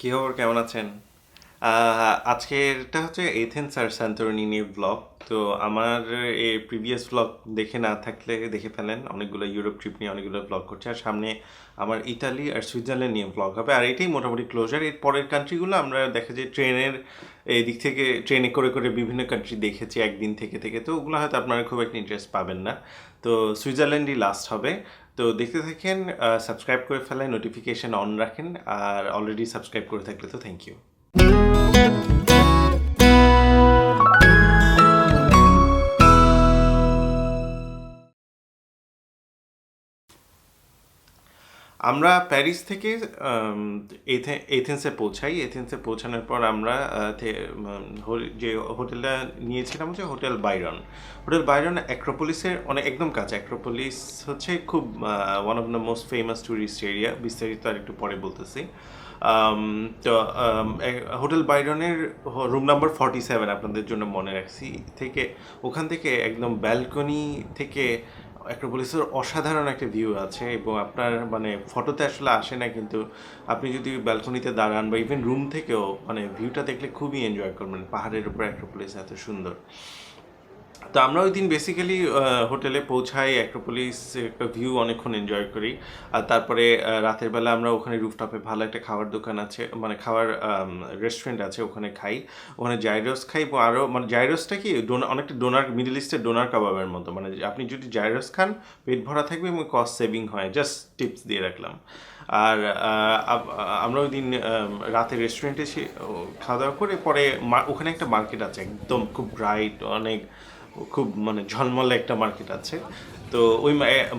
কি খবর? কেমন আছেন? আজকেরটা হচ্ছে এথেন্স আর স্যান্তোরিনি নিয়ে ব্লগ তো আমার এই প্রিভিয়াস ব্লগ দেখে না থাকলে দেখে ফেলেন। অনেকগুলো ইউরোপ ট্রিপ নিয়ে অনেকগুলো ব্লগ করছে। আর সামনে আমার ইতালি আর সুইজারল্যান্ড নিয়ে ব্লগ হবে। আর এটাই মোটামুটি ক্লোজার এর পরের কান্ট্রিগুলো আমরা দেখা যায় ট্রেনের এই দিক থেকে, ট্রেনে করে করে বিভিন্ন কান্ট্রি দেখেছি একদিন থেকে থেকে। তো ওগুলো হয়তো আপনারা খুব একটা ইন্টারেস্ট পাবেন না। তো সুইজারল্যান্ডই লাস্ট হবে। তো দেখতে থাকেন সাবস্ক্রাইব করে ফেলেন নোটিফিকেশান অন রাখেন, আর অলরেডি সাবস্ক্রাইব করে থাকলে তো থ্যাংক ইউ আমরা প্যারিস থেকে এথেন্সে পৌঁছাই। এথেন্সে পৌঁছানোর পর আমরা যে হোটেলটা নিয়েছিলাম হচ্ছে হোটেল বাইরন। হোটেল বাইরন অ্যাক্রোপোলিসের অনেক, একদম কাছে। অ্যাক্রোপোলিস হচ্ছে খুব one of the most famous tourist area বিস্তারিত আর একটু পরে বলতেছি। তো হোটেল বাইরনের রুম নাম্বার ফর্টি সেভেন আপনাদের জন্য মনে রাখছি। থেকে, ওখান থেকে একদম ব্যালকনি থেকে অ্যাক্রোপোলিসের অসাধারণ একটা ভিউ আছে এবং আপনার মানে ফটোতে আসলে আসে না, কিন্তু আপনি যদি ব্যালকনিতে দাঁড়ান বা ইভেন রুম থেকেও মানে ভিউটা দেখলে খুবই এনজয় করবেন। পাহাড়ের উপর অ্যাক্রোপলিস এত সুন্দর। তো আমরা ওই দিন বেসিক্যালি হোটেলে পৌঁছাই অ্যাক্রোপোলিস একটা ভিউ অনেকক্ষণ এনজয় করি। আর তারপরে রাতের বেলা আমরা ওখানে রুফটপে ভালো একটা খাবার দোকান আছে মানে খাবার রেস্টুরেন্ট আছে, ওখানে খাই। ওখানে জাইরোস খাই আরও মানে জাইরোসটা কি ডোনা অনেকটা ডোনার মিডল ইস্টের ডোনার কাবাবের মতো। মানে আপনি যদি জাইরোস খান, পেট ভরা থাকবে এবং কস্ট সেভিং হয়। জাস্ট টিপস দিয়ে রাখলাম। আর আমরা ওই দিন রাতে রেস্টুরেন্টে খাওয়া দাওয়া করে পরে ওখানে একটা মার্কেট আছে, একদম খুব ব্রাইট অনেক খুব মানে ঝলমলে একটা মার্কেট আছে। তো ওই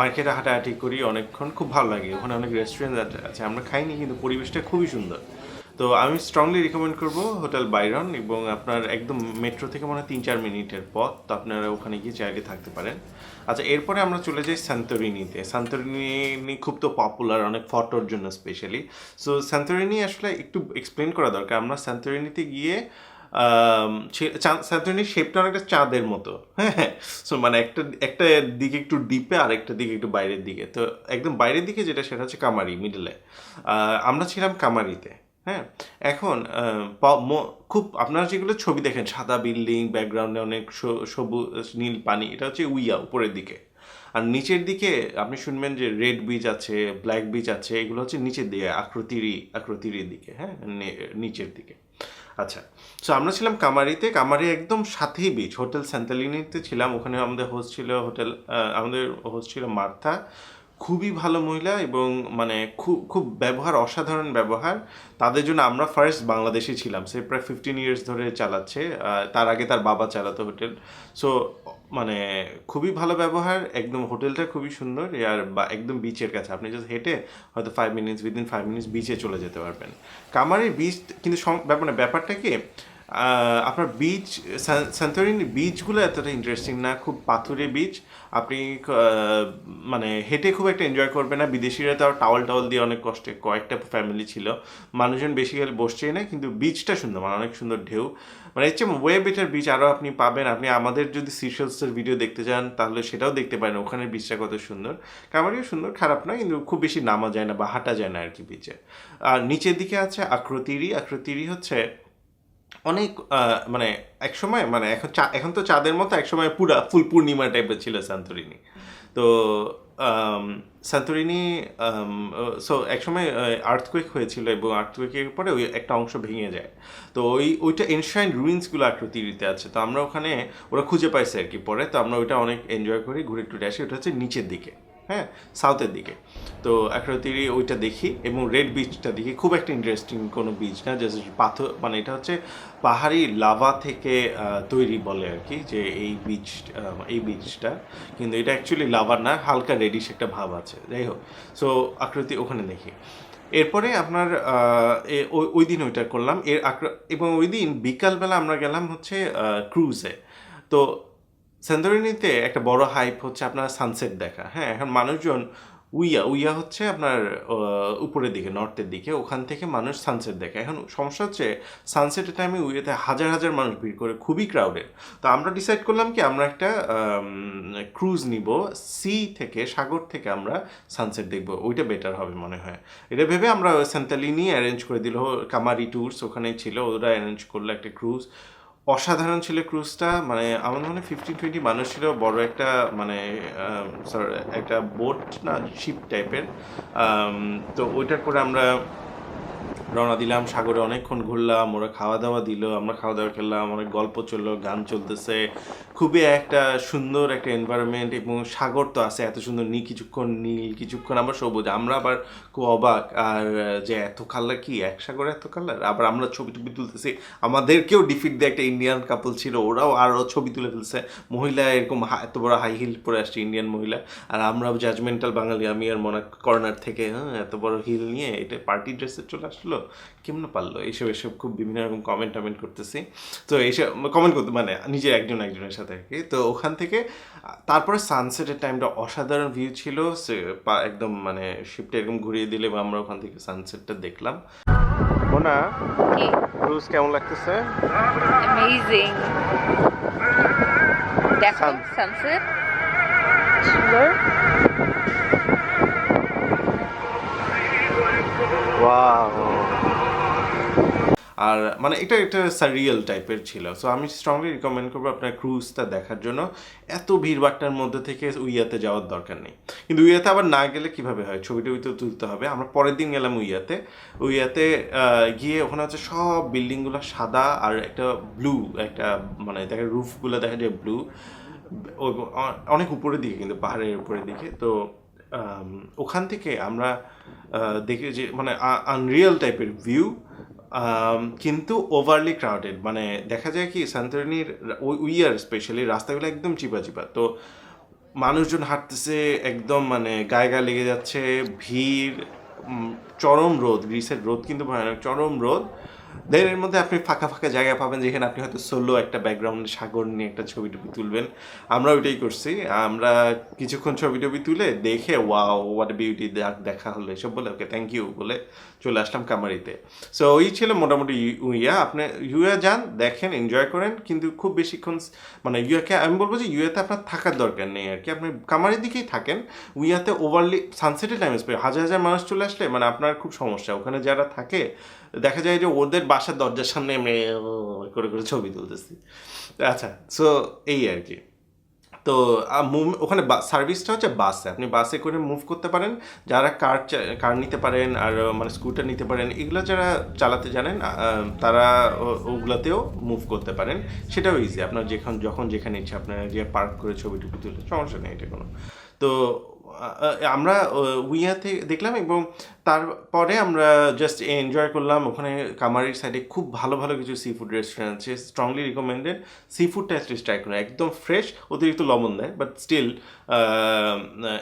মার্কেটে হাঁটাহাঁটি করি অনেকক্ষণ, খুব ভালো লাগে। ওখানে অনেক রেস্টুরেন্ট আছে আমরা খাইনি কিন্তু পরিবেশটা খুবই সুন্দর। তো আমি স্ট্রংলি রিকমেন্ড করব হোটেল বাইরন এবং আপনার একদম মেট্রো থেকে মনে হয় তিন চার মিনিটের পথ, তো আপনারা ওখানে গিয়ে চাইলে থাকতে পারেন। আচ্ছা এরপরে আমরা চলে যাই সান্তরিনিতে সান্তরিনি খুব তো পপুলার অনেক ফটোর জন্য স্পেশালি সো সান্তরিনি আসলে একটু এক্সপ্লেন করা দরকার। আমরা সান্তরিনিতে গিয়ে সান্তরিনির শেপটা অনেকটা চাঁদের মতো। হ্যাঁ হ্যাঁ। সো মানে একটা একটা দিকে একটু ডিপে আর একটা দিকে একটু বাইরের দিকে। তো একদম বাইরের দিকে যেটা, সেটা হচ্ছে কামারি মিডলে আমরা ছিলাম কামারিতে। হ্যাঁ? এখন খুব, আপনারা যেগুলো ছবি দেখেন, সাদা বিল্ডিং ব্যাকগ্রাউন্ডে অনেক সবুজ, নীল পানি, এটা হচ্ছে উইয়া, উপরের দিকে। আর নিচের দিকে, আপনি শুনবেন যে রেড বিচ আছে ব্ল্যাক বিচ আছে, এগুলো হচ্ছে নিচের দিকে, আকৃতিরই আকৃতির দিকে। হ্যাঁ? নিচের দিকে। আচ্ছা সো আমরা ছিলাম কামারিতে, কামারি একদম সাথেই বিচ হোটেল স্যান্তালিনিতে ছিলাম, ওখানে আমাদের হোস্ট ছিল হোটেল আমাদের হোস্ট ছিল মার্থা। খুবই ভালো মহিলা এবং মানে খুব খুব ব্যবহার, অসাধারণ ব্যবহার। তাদের জন্য আমরা ফার্স্ট বাংলাদেশে ছিলাম, সে প্রায় ফিফটিন ইয়ার্স ধরে চালাচ্ছে তার আগে তার বাবা চালাতো হোটেল। সো মানে খুবই ভালো ব্যবহার, একদম হোটেলটা খুবই সুন্দর, আর বা একদম বিচের কাছে। আপনি জাস্ট হেঁটে হয়তো five minutes within five minutes বিচে চলে যেতে পারবেন। কামারের বিচ কিন্তু ব্যাপার না ব্যাপারটা কি আপনার বিচ স্যান্তরিন বিচগুলো এতটা ইন্টারেস্টিং না, খুব পাথুরে বিচ আপনি মানে হেঁটে খুব একটা এনজয় করবে না। বিদেশিরা তাও টাওয়াল টাওয়াল দিয়ে অনেক কষ্টে, কয়েকটা ফ্যামিলি ছিল। মানুষজন বেশি গেলে বসছেই না, কিন্তু বিচটা সুন্দর মানে অনেক সুন্দর ঢেউ। মানে চেয়ে ওয়ে বেটার বিচ আরও আপনি পাবেন। আপনি আমাদের যদি সিশলসের ভিডিও দেখতে চান, তাহলে সেটাও দেখতে পারেন। ওখানের বিচটা কত সুন্দর। কামারিও সুন্দর, খারাপ নয়, কিন্তু খুব বেশি নামা যায় না বা হাঁটা যায় না আর কি বিচে আর নিচের দিকে আছে আক্রতিরি আক্রতিরি হচ্ছে অনেক মানে এক সময় মানে এখন এখন তো চাঁদের মতো এক সময় পুরা ফুল পূর্ণিমা টাইপের ছিল সান্তরিনি। তো সান্তরিনি সো এক সময় আর্থকুয়েক হয়েছিল এবং আর্থকুয়েকের পরে ওই একটা অংশ ভেঙে যায়। তো ওই, ওইটা এনশাইন রুইন্সগুলো আকৃতিতে আছে। তো আমরা ওখানে, ওরা খুঁজে পাইছে আর কি পরে। তো আমরা ওইটা অনেক এনজয় করি, ঘুরে টুরে আসি। ওটা হচ্ছে নিচের দিকে। হ্যাঁ সাউথের দিকে। তো আকৃতিরি ওইটা দেখি এবং রেড বিচটা দেখি। খুব একটা ইন্টারেস্টিং কোনো বিচ না জাস্ট পাথর মানে এটা হচ্ছে পাহাড়ি লাভা থেকে তৈরি বলে আর কি, যে এই বিচ এই বিচটা কিন্তু এটা অ্যাকচুয়ালি লাভার না, হালকা রেডিশ একটা ভাব আছে। যাই হোক সো আকৃতি ওখানে দেখি। এরপরে আপনার ওই- দিন ওইটা করলাম। এর আকৃ- এবং ওই দিন বিকালবেলা আমরা গেলাম হচ্ছে ক্রুজে তো সেন্দরিনিতে একটা বড় হাইপ হচ্ছে আপনার সানসেট দেখা। হ্যাঁ এখন মানুষজন উইয়া উইয়া হচ্ছে আপনার উপরের দিকে নর্থের দিকে, ওখান থেকে মানুষ সানসেট দেখে। এখন সমস্যা হচ্ছে সানসেটের টাইমে উইয়াতে হাজার হাজার মানুষ ভিড় করে, খুবই ক্রাউডেড তো আমরা ডিসাইড করলাম কি আমরা একটা ক্রুজ নিব সি থেকে, সাগর থেকে আমরা সানসেট দেখব। ওইটা বেটার হবে মনে হয়। এটা ভেবে আমরা সেন্তালিনি অ্যারেঞ্জ করে দিল। কামারি ট্যুরস ওখানেই ছিল, ওরা অ্যারেঞ্জ করল একটা ক্রুজ অসাধারণ ছিল ক্রুজটা। মানে আমার মনে হয় ফিফটিন টোয়েন্টি মানুষ ছিল বড় একটা মানে একটা বোট না শিপ টাইপের তো ওইটার পরে আমরা রওনা দিলাম, সাগরে অনেকক্ষণ ঘুরলাম, ওরা খাওয়া দাওয়া দিল, আমরা খাওয়া দাওয়া খেলাম, অনেক গল্প চলল, গান চলতেছে। খুবই একটা সুন্দর একটা এনভায়রনমেন্ট এবং সাগর তো আছে, এত সুন্দর নীল কিছুক্ষণ নীল কিছুক্ষণ, আমরা সবুজ, আমরা আবার খুব অবাক, আর, যে এত কালার কি, এক সাগরে এত কালার আবার আমরা ছবি টবি তুলতেছি, আমাদেরকেও ডিফিট দিয়ে একটা ইন্ডিয়ান কাপল ছিল, ওরাও আরও ছবি তুলে ফেলছে, মহিলা এরকম এত বড় হাই হিল পরে আসছে ইন্ডিয়ান মহিলা, আর আমরাও জাজমেন্টাল বাঙালি, আমি আর মনে কর্নার থেকে হ্যাঁ এত বড় হিল নিয়ে, এটা পার্টি ড্রেসে চলে আসলো কেমন পারল? এইসব এসব খুব বিভিন্ন রকম কমেন্ট টমেন্ট করতেছি। তো এইসব কমেন্ট করতে মানে নিজে একজন একজনের সাথে আর কি তো ওখান থেকে তারপরে সানসেটের টাইমটা অসাধারণ ভিউ ছিল। একদম মানে শিপটা এরকম ঘুরিয়ে দিলে বা আমরা ওখান থেকে সানসেটটা দেখলাম। মোনা ক্রুজ কেমন লাগতেছে? অ্যামেজিং দেখো সানসেট সুন্দর আর মানে এটা একটা সারিয়াল টাইপের ছিল। সো আমি স্ট্রংলি রিকমেন্ড করব আপনার ক্রুজটা দেখার জন্য। এত ভিড়ভাট্টার মধ্যে থেকে উইয়াতে যাওয়ার দরকার নেই। কিন্তু উইয়াতে আবার না গেলে কীভাবে হয়? ছবি টবি তো তুলতে হবে। আমরা পরের দিন গেলাম উইয়াতে। উইয়াতে গিয়ে ওখানে হচ্ছে সব বিল্ডিংগুলো সাদা আর একটা ব্লু একটা মানে দেখা রুফগুলো দেখা যায় ব্লু অনেক উপরের দিকে কিন্তু, পাহাড়ের উপরের দিকে। তো ওখান থেকে আমরা দেখি যে মানে আনরিয়াল টাইপের ভিউ কিন্তু ওভারলি ক্রাউডেড মানে দেখা যায় কি সান্তরনির উইয়ার স্পেশালি রাস্তাগুলো একদম চিপা চিপা। তো মানুষজন হাঁটতেছে, একদম মানে গায়ে গায়ে লেগে যাচ্ছে, ভিড় চরম রোদ গ্রিসের রোদ কিন্তু ভয়ানক, চরম রোদ। দেন এর মধ্যে আপনি ফাঁকা ফাঁকা জায়গা পাবেন যেখানে আপনি হয়তো সোলো একটা ব্যাকগ্রাউন্ডে সাগর নিয়ে একটা ছবি টবি তুলবেন। আমরা ওইটাই করছি। আমরা কিছুক্ষণ ছবি টবি তুলে দেখে ওয়াও হোয়াট বিউটি দেখা হলো এসব বলে ওকে থ্যাংক ইউ বলে চলে আসলাম কামারিতে। সো ওই ছিল মোটামুটি ইউয়া আপনি ইউয়া যান, দেখেন এনজয় করেন। কিন্তু খুব বেশিক্ষণ মানে ইউয়াকে আমি বলব যে ইউয়াতে আপনার থাকার দরকার নেই আর কি। আপনি কামারির দিকেই থাকেন। উইয়াতে ওভারলি সানসেটের টাইম স্পেন্ড হাজার হাজার মানুষ চলে আসলে মানে আপনার খুব সমস্যা। ওখানে যারা থাকে দেখা যায় যে ওদের বাসার দরজার সামনে করে করে ছবি তুলতেছি। আচ্ছা সো এই আর কি। তো ওখানে সার্ভিসটা হচ্ছে বাসে আপনি বাসে করে মুভ করতে পারেন। যারা কার কার নিতে পারেন আর মানে স্কুটার নিতে পারেন, এগুলো যারা চালাতে জানেন তারা ওগুলাতেও মুভ করতে পারেন। সেটাও ইজি আপনার যেখান, যখন যেখানে ইচ্ছে আপনারা যে পার্ক করে ছবি টবি তুলে সমস্যা নেই, এটা কোনো। তো আমরা উইয়াতে দেখলাম এবং তারপরে আমরা জাস্ট এনজয় করলাম। ওখানে কামারির সাইডে খুব ভালো ভালো কিছু সি ফুড রেস্টুরেন্ট আছে স্ট্রংলি রিকমেন্ডেড সি ফুডটা অ্যাটলিস্ট ট্রাই করুন। একদম ফ্রেশ অতিরিক্ত লবণ দেয় বাট স্টিল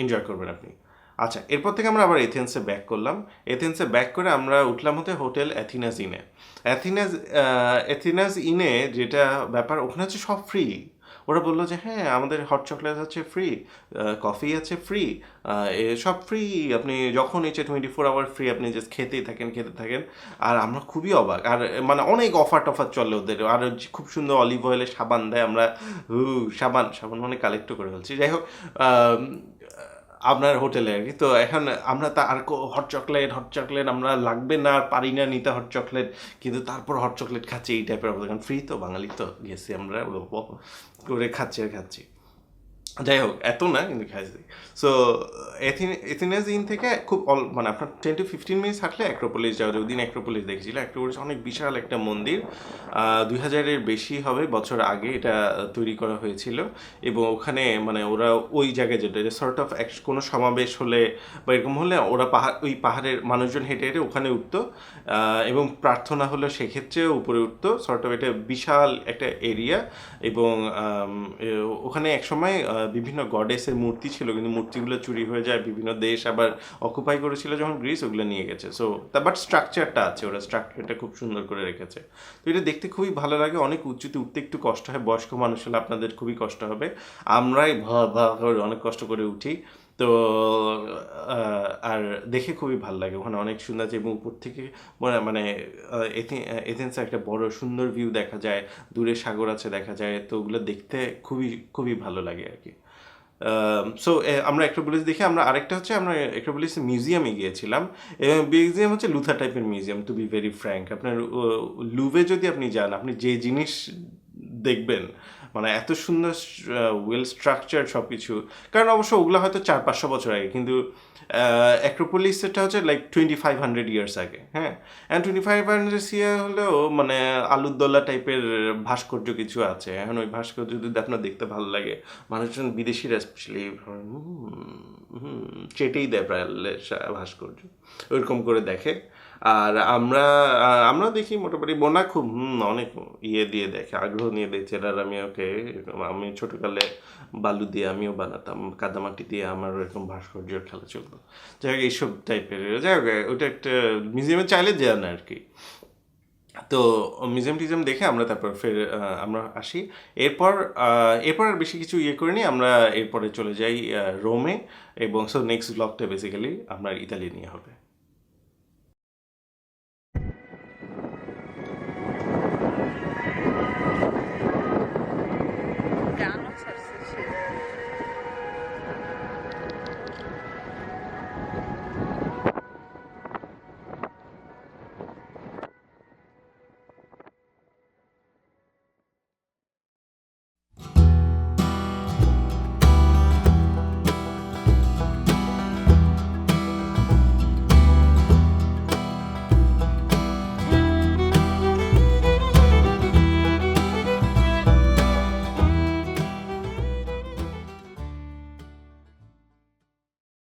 এনজয় করবেন আপনি। আচ্ছা এরপর থেকে আমরা আবার এথেন্সে ব্যাক করলাম। এথেন্সে ব্যাক করে আমরা উঠলাম হতে হোটেল অ্যাথিনাস ইনে অ্যাথিনাস অ্যাথিনাস ইনে যেটা ব্যাপার, ওখানে হচ্ছে সব ফ্রি ওরা বলল যে হ্যাঁ আমাদের হট চকলেট আছে ফ্রি কফি আছে ফ্রি সব ফ্রি আপনি যখন ইচ্ছে টোয়েন্টি ফোর আওয়ার ফ্রি আপনি জাস্ট খেতেই থাকেন, খেতে থাকেন। আর আমরা খুবই অবাক। আর মানে অনেক অফার টফার চলে ওদের। আর খুব সুন্দর অলিভ অয়েলের সাবান দেয় আমরা। সাবান সাবান মানে কালেক্টও করে ফেলছি। যাই হোক আপনার হোটেলে আর কি। তো এখন আমরা তা আর হট চকলেট হট চকলেট আমরা লাগবে না, আর পারি না নিতে হট চকলেট কিন্তু তারপর হট চকলেট খাচ্ছি এই টাইপের অবস্থা। কারণ ফ্রি তো, বাঙালি তো, গেছি আমরা করে খাচ্ছি আর খাচ্ছি। যাই হোক, এত না, কিন্তু খাইছি সো ইন থেকে খুব অল মানে আপনার টেন টু ফিফটিন মিনিটস থাকলে অ্যাক্রোপোলিস যাওয়া যায় ওই দিন অ্যাক্রোপোলিস দেখেছিল অ্যাক্রোপোলিস অনেক বিশাল একটা মন্দির। দুই হাজারের বেশি হবে, বছর আগে এটা তৈরি করা হয়েছিল। এবং ওখানে মানে ওরা ওই জায়গায় যেটা সর্ট অফ এক, কোনো সমাবেশ হলে বা এরকম হলে ওরা পাহাড় ওই পাহাড়ের মানুষজন হেঁটে হেঁটে ওখানে উঠতো। এবং প্রার্থনা হলে সেক্ষেত্রেও উপরে উঠতো। সর্ট অফ এটা বিশাল একটা এরিয়া এবং ওখানে একসময় বিভিন্ন গডেসের মূর্তি ছিল, কিন্তু মূর্তিগুলো চুরি হয়ে যায়, বিভিন্ন দেশ আবার অকুপাই করেছিল যখন গ্রিস ওগুলো নিয়ে গেছে। সো তা বাট স্ট্রাকচারটা আছে, ওরা স্ট্রাকচারটা খুব সুন্দর করে রেখেছে। তো এটা দেখতে খুবই ভালো লাগে, অনেক উঁচুতে উঠতে একটু কষ্ট হয়, বয়স্ক মানুষ হলে আপনাদের খুবই কষ্ট হবে। আমরাই ভা ভা, অনেক কষ্ট করে উঠি। তো আর দেখে খুবই ভালো লাগে। ওখানে অনেক সুন্দর এবং উপর থেকে মানে এথেন্সে একটা বড় সুন্দর ভিউ দেখা যায়, দূরে সাগর আছে দেখা যায়, তো ওগুলো দেখতে খুবই খুবই ভালো লাগে আর কি। সো আমরা অ্যাক্রোপোলিস দেখে আমরা আরেকটা হচ্ছে, আমরা অ্যাক্রোপোলিস মিউজিয়ামে গিয়েছিলাম। মিউজিয়াম হচ্ছে লুথা টাইপের museum to be very frank আপনার লুভে যদি আপনি যান, আপনি যে জিনিস দেখবেন মানে এত সুন্দর ওয়েল স্ট্রাকচার সব কিছু কারণ অবশ্য ওগুলো হয়তো চার পাঁচশো বছর আগে, কিন্তু অ্যাক্রোপোলিস এটা হচ্ছে like twenty five hundred years আগে হ্যাঁ? And twenty five hundred year হলেও মানে আলুদ্দোল্লা টাইপের ভাস্কর্য কিছু আছে। এখন ওই ভাস্কর্য যদি আপনার দেখতে ভালো লাগে, মানুষজন বিদেশিরা স্পেশালি চেটেই দেয় প্রায় ভাস্কর্য। ওইরকম করে দেখে। আর আমরা আমরা দেখি মোটামুটি বোনা খুব অনেক ইয়ে দিয়ে দেখে, আগ্রহ নিয়ে দেখছে আর আমি ওকে, আমি ছোটোকালে বালু দিয়ে আমিও বানাতাম, কাদামাটি দিয়ে আমার এরকম ভাস্কর্যের খেলা চলতো। যাই হোক, এইসব টাইপের যাই হোক, ওইটা একটা মিউজিয়ামে চাইলে যান আর কি। তো মিউজিয়াম টিউজিয়াম দেখে আমরা তারপর ফের আমরা আসি। এরপর এরপর আর বেশি কিছু ইয়ে করিনি, আমরা এরপরে চলে যাই রোমে এবং সো নেক্সট ব্লগটা বেসিক্যালি আপনার ইতালি নিয়ে হবে।